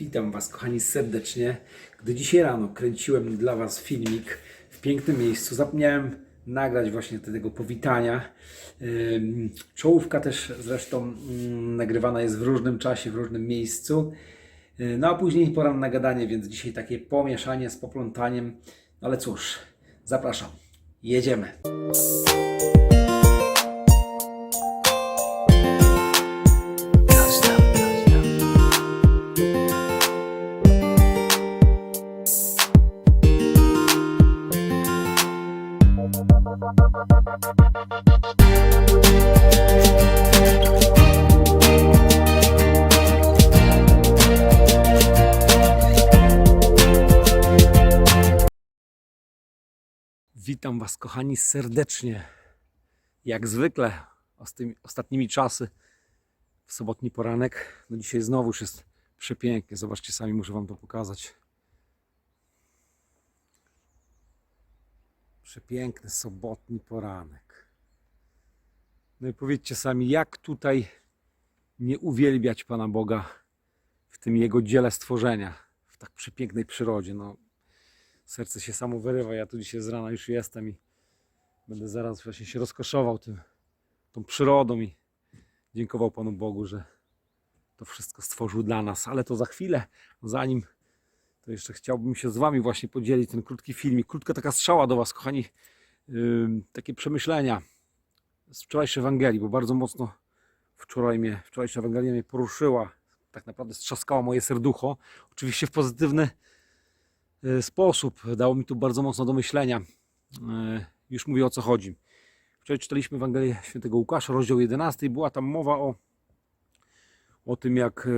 Witam Was, kochani, serdecznie. Gdy dzisiaj rano kręciłem dla Was filmik w pięknym miejscu, zapomniałem nagrać właśnie tego powitania. Czołówka też zresztą mm, nagrywana jest w różnym czasie, w różnym miejscu. Yy, No a później pora na gadanie, więc dzisiaj takie pomieszanie z poplątaniem. No ale cóż, zapraszam. Jedziemy. Witam Was, kochani, serdecznie. Jak zwykle, ostatnimi czasy, w sobotni poranek. No dzisiaj znowu już jest przepięknie. Zobaczcie sami, muszę Wam to pokazać. Przepiękny sobotni poranek. No i powiedzcie sami, jak tutaj nie uwielbiać Pana Boga w tym Jego dziele stworzenia, w tak przepięknej przyrodzie. No, serce się samo wyrywa. Ja tu dzisiaj z rana już jestem i będę zaraz właśnie się rozkoszował tym, tą przyrodą i dziękował Panu Bogu, że to wszystko stworzył dla nas. Ale to za chwilę, zanim to jeszcze chciałbym się z Wami właśnie podzielić ten krótki filmik. Krótka taka strzała do Was, kochani. Ym, takie przemyślenia z wczorajszej Ewangelii, bo bardzo mocno wczoraj mnie, wczorajsza Ewangelia mnie poruszyła. Tak naprawdę strzaskała moje serducho. Oczywiście w pozytywny sposób. Dało mi tu bardzo mocno do myślenia. E, Już mówię o co chodzi. Wczoraj czytaliśmy Ewangelię Świętego Łukasza, rozdział 11 i była tam mowa o, o tym, jak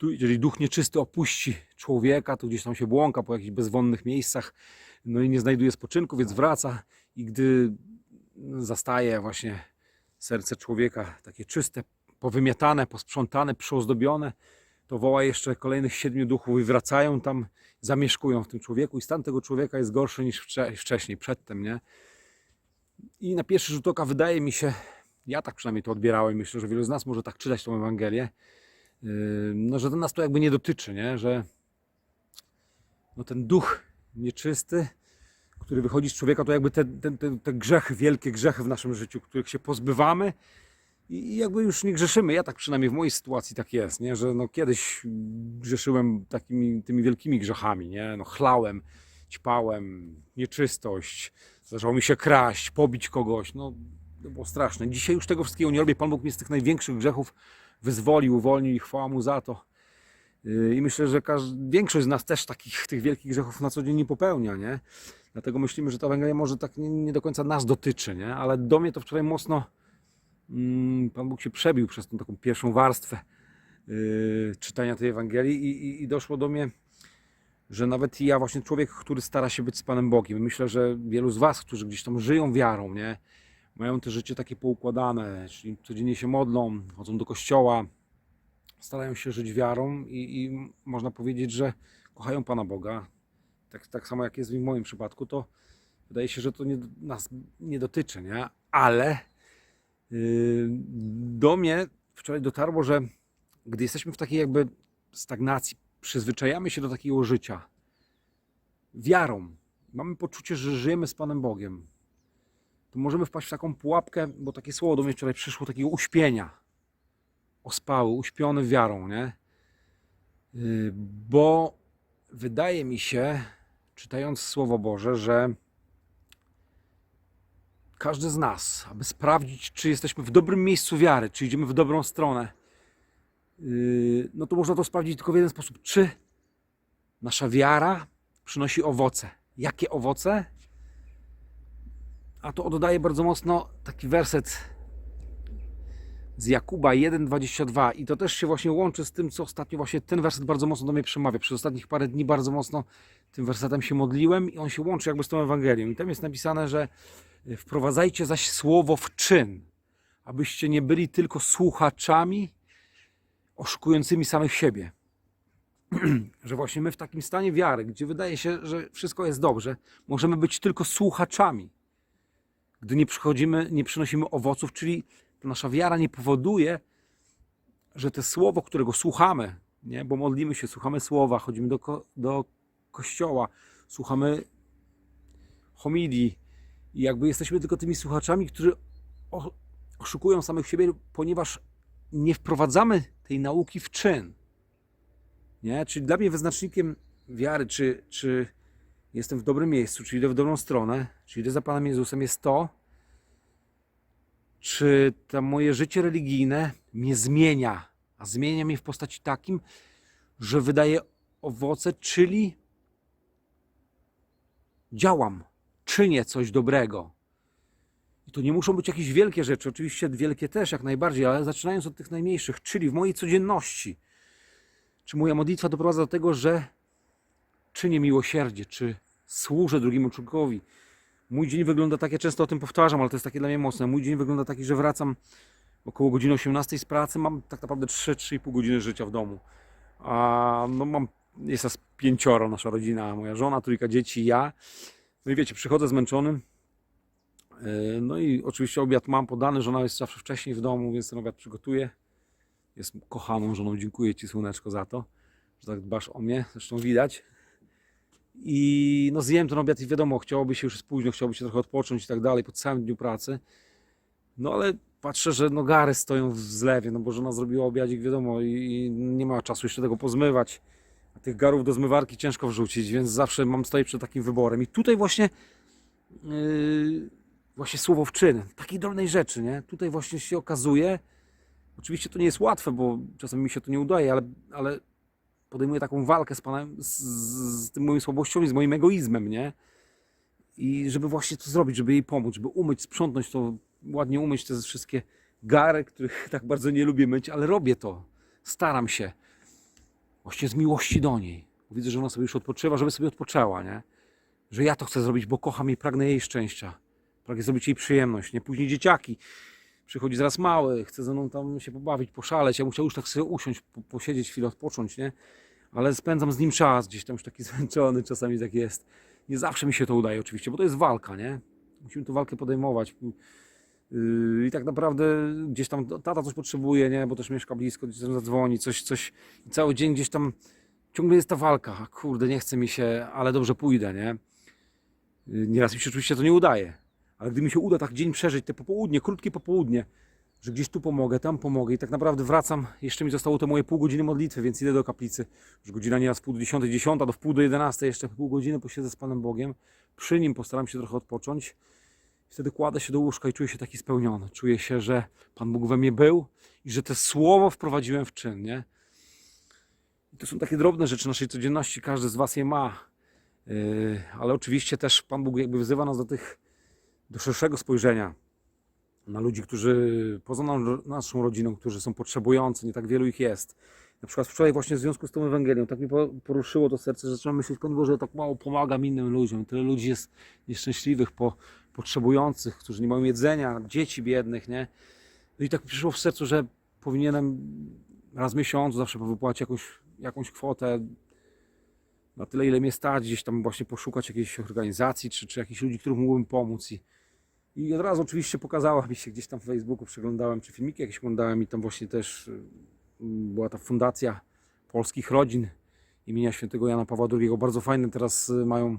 du- jeżeli duch nieczysty opuści człowieka, to gdzieś tam się błąka po jakichś bezwonnych miejscach, no i nie znajduje spoczynku, więc wraca i gdy zastaje właśnie serce człowieka takie czyste, powymiatane, posprzątane, przyozdobione, to woła jeszcze kolejnych siedmiu duchów i wracają tam, zamieszkują w tym człowieku i stan tego człowieka jest gorszy niż wcze- wcześniej, przedtem, nie? I na pierwszy rzut oka wydaje mi się, ja tak przynajmniej to odbierałem, myślę, że wielu z nas może tak czytać tą Ewangelię, yy, no, że to nas to jakby nie dotyczy, nie? Że no, ten duch nieczysty, który wychodzi z człowieka, to jakby te, te, te grzechy, wielkie grzechy w naszym życiu, których się pozbywamy, i jakby już nie grzeszymy. Ja tak przynajmniej w mojej sytuacji tak jest, nie? że no kiedyś grzeszyłem takimi tymi wielkimi grzechami, nie? No chlałem, ćpałem, nieczystość, zdarzało mi się kraść, pobić kogoś, no to było straszne. Dzisiaj już tego wszystkiego nie robię. Pan Bóg mnie z tych największych grzechów wyzwolił, uwolnił i chwała Mu za to. Yy, I myślę, że każ- większość z nas też takich tych wielkich grzechów na co dzień nie popełnia, nie? Dlatego myślimy, że ta Ewangelia może tak nie, nie do końca nas dotyczy, nie? Ale do mnie to wczoraj mocno Pan Bóg się przebił przez tą taką pierwszą warstwę yy, czytania tej Ewangelii i, i, i doszło do mnie, że nawet ja właśnie człowiek, który stara się być z Panem Bogiem, myślę, że wielu z Was, którzy gdzieś tam żyją wiarą, nie? Mają te życie takie poukładane, czyli codziennie się modlą, chodzą do kościoła, starają się żyć wiarą i, i można powiedzieć, że kochają Pana Boga. Tak, tak samo jak jest w moim przypadku, to wydaje się, że to nie, nas nie dotyczy, nie? Ale do mnie wczoraj dotarło, że gdy jesteśmy w takiej jakby stagnacji, przyzwyczajamy się do takiego życia wiarą, mamy poczucie, że żyjemy z Panem Bogiem, to możemy wpaść w taką pułapkę, bo takie słowo do mnie wczoraj przyszło, takiego uśpienia, ospały, uśpiony wiarą, nie? Yy, Bo wydaje mi się, czytając Słowo Boże, że każdy z nas, aby sprawdzić, czy jesteśmy w dobrym miejscu wiary, czy idziemy w dobrą stronę, yy, no to można to sprawdzić tylko w jeden sposób. Czy nasza wiara przynosi owoce? Jakie owoce? A to oddaje bardzo mocno taki werset z Jakuba 1,22 i to też się właśnie łączy z tym, co ostatnio właśnie ten werset bardzo mocno do mnie przemawia. Przez ostatnich parę dni bardzo mocno tym wersetem się modliłem i on się łączy jakby z tą Ewangelią. I tam jest napisane, że Wprowadzajcie zaś słowo w czyn, abyście nie byli tylko słuchaczami oszukującymi samych siebie. że właśnie my w takim stanie wiary, gdzie wydaje się, że wszystko jest dobrze, możemy być tylko słuchaczami. Gdy nie przychodzimy, nie przynosimy owoców, czyli nasza wiara nie powoduje, że to słowo, którego słuchamy, nie? bo modlimy się, słuchamy słowa, chodzimy do, ko- do kościoła, słuchamy homilii i jakby jesteśmy tylko tymi słuchaczami, którzy oszukują samych siebie, ponieważ nie wprowadzamy tej nauki w czyn. Nie? Czyli dla mnie wyznacznikiem wiary, czy, czy jestem w dobrym miejscu, czy idę w dobrą stronę, czy idę za Panem Jezusem, jest to, czy to moje życie religijne mnie zmienia, a zmienia mnie w postaci takim, że wydaje owoce, czyli działam, czynię coś dobrego. I to nie muszą być jakieś wielkie rzeczy, oczywiście wielkie też jak najbardziej, ale zaczynając od tych najmniejszych, czyli w mojej codzienności. Czy moja modlitwa doprowadza do tego, że czynię miłosierdzie, czy służę drugiemu człowiekowi. Mój dzień wygląda tak, ja często o tym powtarzam, ale to jest takie dla mnie mocne. Mój dzień wygląda taki, że wracam około godziny 18 z pracy, mam tak naprawdę 3-3,5 godziny życia w domu. A no mam, jest nas pięcioro, nasza rodzina, moja żona, trójka dzieci, ja. No i wiecie, przychodzę zmęczony. Yy, No i oczywiście obiad mam podany, żona jest zawsze wcześniej w domu, więc ten obiad przygotuję. Jest kochaną żoną, dziękuję Ci słoneczko za to, że tak dbasz o mnie, zresztą widać. I no zjem ten obiad i wiadomo, chciałoby się już jest późno, chciałoby się trochę odpocząć i tak dalej po całym dniu pracy. No ale patrzę, że no gary stoją w zlewie, no bo żona zrobiła obiadzik, wiadomo, i, i nie ma czasu jeszcze tego pozmywać. Tych garów do zmywarki ciężko wrzucić, więc zawsze mam stoję przed takim wyborem. I tutaj właśnie yy, właśnie słowo w czyn, takiej drobnej rzeczy, nie? Tutaj właśnie się okazuje, oczywiście to nie jest łatwe, bo czasem mi się to nie udaje, ale, ale podejmuję taką walkę z Panem, z, z tym moją słabością i z moim egoizmem, nie? I żeby właśnie to zrobić, żeby jej pomóc, żeby umyć, sprzątnąć to, ładnie umyć te wszystkie gary, których tak bardzo nie lubię myć, ale robię to. Staram się. Właśnie z miłości do niej. Widzę, że ona sobie już odpoczywa, żeby sobie odpoczęła, nie? Że ja to chcę zrobić, bo kocham jej, pragnę jej szczęścia. Pragnę zrobić jej przyjemność, nie? Później dzieciaki. Przychodzi zaraz mały, chce ze mną tam się pobawić, poszaleć. Ja bym chciał już tak sobie usiąść, po, posiedzieć chwilę, odpocząć, nie? Ale spędzam z nim czas, gdzieś tam już taki zmęczony, czasami tak jest. Nie zawsze mi się to udaje oczywiście, bo to jest walka, nie? Musimy tę walkę podejmować. Yy, I tak naprawdę gdzieś tam tata coś potrzebuje, nie? Bo też mieszka blisko, gdzieś tam zadzwoni, coś, coś. I cały dzień gdzieś tam ciągle jest ta walka. Kurde, nie chce mi się, ale dobrze pójdę, nie? Yy, Nieraz mi się oczywiście to nie udaje. Ale gdy mi się uda tak dzień przeżyć, te popołudnie, krótkie popołudnie, że gdzieś tu pomogę, tam pomogę i tak naprawdę wracam, jeszcze mi zostało to moje pół godziny modlitwy, więc idę do kaplicy, już godzina nieraz pół do dziesiątej, dziesiąta, do wpół do jedenastej, jeszcze pół godziny posiedzę z Panem Bogiem, przy Nim postaram się trochę odpocząć, wtedy kładę się do łóżka i czuję się taki spełniony, czuję się, że Pan Bóg we mnie był i że to słowo wprowadziłem w czyn, nie? I to są takie drobne rzeczy naszej codzienności, każdy z Was je ma, yy, ale oczywiście też Pan Bóg jakby wzywa nas do tych, do szerszego spojrzenia, na ludzi, którzy poza naszą rodziną, którzy są potrzebujący, nie tak wielu ich jest. Na przykład wczoraj właśnie w związku z tą Ewangelią, tak mi po- poruszyło to serce, że zacząłem myśleć, Panie Boże, tak mało pomagam innym ludziom. Tyle ludzi jest nieszczęśliwych, po, potrzebujących, którzy nie mają jedzenia, dzieci biednych, nie? No i tak mi przyszło w sercu, że powinienem raz w miesiącu zawsze wypłacić jakąś, jakąś kwotę na tyle, ile mnie stać, gdzieś tam właśnie poszukać jakiejś organizacji, czy, czy jakichś ludzi, którym mógłbym pomóc. I, i od razu oczywiście pokazała mi się gdzieś tam w Facebooku, przeglądałem, czy filmiki jakieś oglądałem i tam właśnie też była ta fundacja polskich rodzin imienia świętego Jana Pawła II. Bardzo fajne teraz y, mają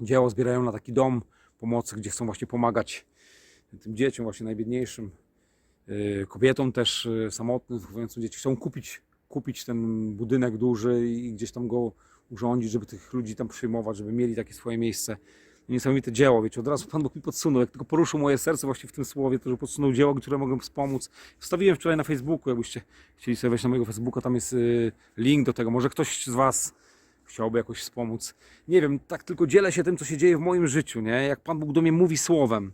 dzieło, zbierają na taki dom pomocy, gdzie chcą właśnie pomagać tym dzieciom, właśnie najbiedniejszym, y, kobietom też y, samotnym, wychowującym dzieci. Chcą kupić, kupić ten budynek duży i gdzieś tam go urządzić, żeby tych ludzi tam przyjmować, żeby mieli takie swoje miejsce niesamowite dzieło, wiecie, od razu Pan Bóg mi podsunął, jak tylko poruszył moje serce właśnie w tym słowie, to że podsunął dzieło, które mogę wspomóc. Wstawiłem wczoraj na Facebooku, jakbyście chcieli sobie wejść na mojego Facebooka, tam jest y, link do tego, może ktoś z Was chciałby jakoś wspomóc. Nie wiem, tak tylko dzielę się tym, co się dzieje w moim życiu, nie? Jak Pan Bóg do mnie mówi słowem,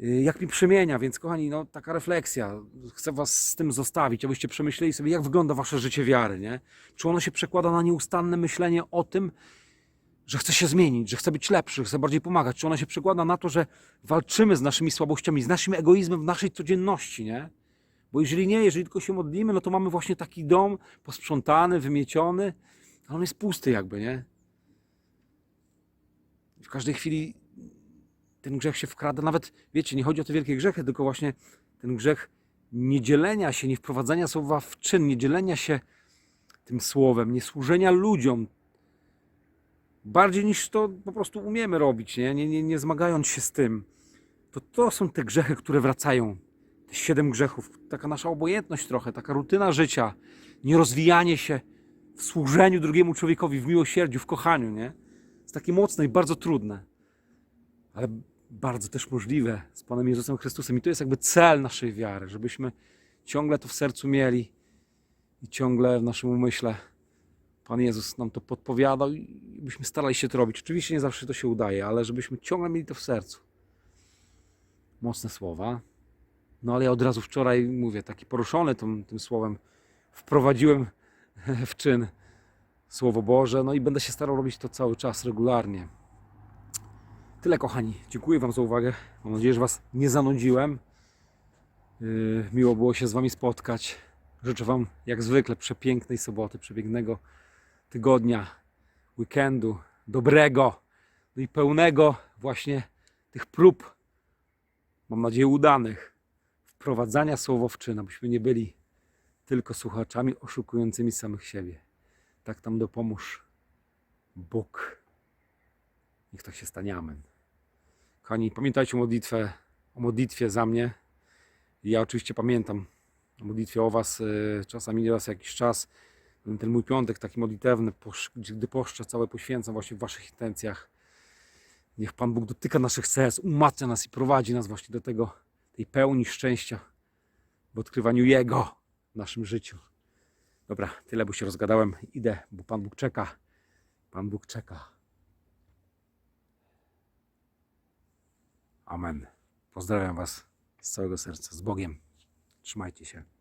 y, jak mi przemienia, więc kochani, no taka refleksja, chcę Was z tym zostawić, abyście przemyśleli sobie, jak wygląda Wasze życie wiary, nie? Czy ono się przekłada na nieustanne myślenie o tym, że chce się zmienić, że chce być lepszy, chce bardziej pomagać? Czy ona się przekłada na to, że walczymy z naszymi słabościami, z naszym egoizmem w naszej codzienności, nie? Bo jeżeli nie, jeżeli tylko się modlimy, no to mamy właśnie taki dom posprzątany, wymieciony, a on jest pusty jakby, nie? W każdej chwili ten grzech się wkrada, nawet, wiecie, nie chodzi o te wielkie grzechy, tylko właśnie ten grzech nie dzielenia się, nie wprowadzania słowa w czyn, nie dzielenia się tym słowem, nie służenia ludziom bardziej niż to po prostu umiemy robić, nie, nie, nie, nie zmagając się z tym, to to są te grzechy, które wracają. Te siedem grzechów, taka nasza obojętność trochę, taka rutyna życia, nierozwijanie się w służeniu drugiemu człowiekowi, w miłosierdziu, w kochaniu, nie? Jest takie mocne i bardzo trudne, ale bardzo też możliwe z Panem Jezusem Chrystusem. I to jest jakby cel naszej wiary, żebyśmy ciągle to w sercu mieli i ciągle w naszym umyśle Pan Jezus nam to podpowiadał i byśmy starali się to robić. Oczywiście nie zawsze to się udaje, ale żebyśmy ciągle mieli to w sercu. Mocne słowa. No ale ja od razu wczoraj, mówię, taki poruszony tym, tym słowem, wprowadziłem w czyn Słowo Boże, no i będę się starał robić to cały czas, regularnie. Tyle, kochani. Dziękuję Wam za uwagę. Mam nadzieję, że Was nie zanudziłem. Yy, Miło było się z Wami spotkać. Życzę Wam, jak zwykle, przepięknej soboty, przepięknego tygodnia, weekendu, dobrego, no i pełnego właśnie tych prób, mam nadzieję udanych, wprowadzania słowo w abyśmy nie byli tylko słuchaczami oszukującymi samych siebie. Tak tam dopomóż Bóg. Niech tak się stanie. Amen. Kochani, pamiętajcie o modlitwę, o modlitwie za mnie. Ja oczywiście pamiętam o modlitwie o Was. y, Czasami raz jakiś czas. Ten mój piątek taki modlitewny, gdy poszczę, całe poświęcam właśnie w Waszych intencjach. Niech Pan Bóg dotyka naszych serc, umacnia nas i prowadzi nas właśnie do tego, tej pełni szczęścia w odkrywaniu Jego w naszym życiu. Dobra, tyle, bo się rozgadałem. Idę, bo Pan Bóg czeka. Pan Bóg czeka. Amen. Pozdrawiam Was z całego serca. Z Bogiem. Trzymajcie się.